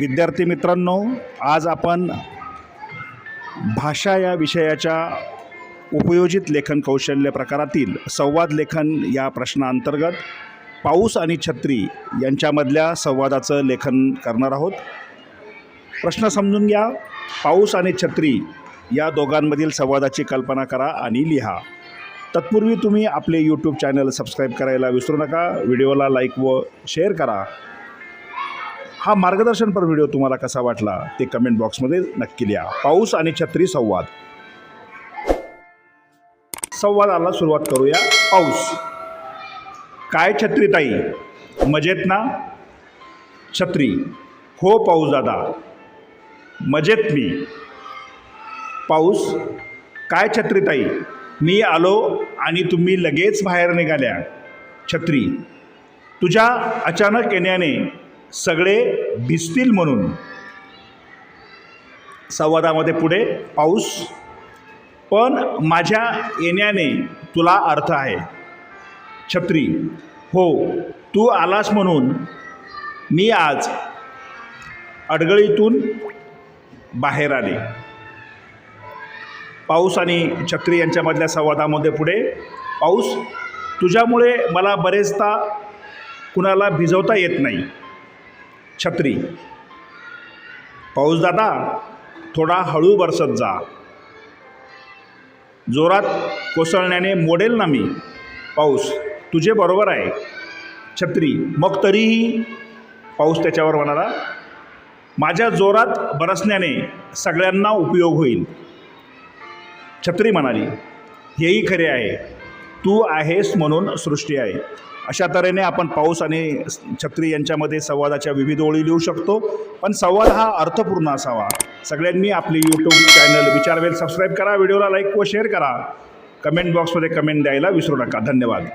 विद्यार्थी मित्रांनो आज आपण भाषा या विषयाच्या उपयोजित लेखन कौशल्य प्रकारातील संवाद लेखन या प्रश्नाअंतर्गत पाऊस आणि छत्री यांच्यामधल्या संवादाचं लेखन करणार आहोत. प्रश्न समजून घ्या. पाऊस आणि छत्री या दोघांमधील संवादाची कल्पना करा आणि लिहा. तत्पूर्वी तुम्ही आपले यूट्यूब चॅनल सबस्क्राईब करायला विसरू नका. व्हिडिओला लाईक व शेअर करा. हा मार्गदर्शनपर व्हिडिओ तुम्हाला कसा वाटला ते कमेंट बॉक्समध्ये नक्की लिहा. पाऊस आणि छत्री संवाद. संवादाला सुरुवात करूया. पाऊस. काय छत्री ताई? मजेत ना? छत्री. हो पाऊस दादा. मजेत मी. पाऊस. काय छत्री ताई? मी आलो आणि तुम्ही लगेच बाहेर निघाल्या. छत्री. तुझ्या अचानक येण्याने सगळे भिजतील म्हणून. संवादामध्ये पुढे पाऊस. पण माझ्या येण्याने तुला अर्थ आहे. छत्री हो तू आलास म्हणून मी आज अडगळीतून बाहेर आले. पाऊस आणि छत्री यांच्यामधल्या संवादामध्ये पुढे पाऊस. तुझ्यामुळे मला बरेचदा कुणाला भिजवता येत नाही. छत्री. पाऊस दादा थोडा हळू बरसत जा. जोरात कोसळण्याने मोडेल ना मी. पाऊस तुझे बरोबर आहे. छत्री. मग तरीही पाऊस त्याच्यावर म्हणाला माझ्या जोरात बरसण्याने सगळ्यांना उपयोग होईल. छत्री म्हणाली हेही खरे आहे. तू आहेस म्हणून सृष्टी आहे. अशा तऱ्हेने आपण पाऊस आणि छत्री यांच्यामध्ये संवादाच्या विविध ओळी लिहू शकतो. पण संवाद हा अर्थपूर्ण असावा. सगळ्यांनी आपली यूट्यूब चॅनल विचारवेल सबस्क्राईब करा व्हिडिओला लाईक व शेअर करा. कमेंट बॉक्समध्ये कमेंट द्यायला विसरू नका. धन्यवाद.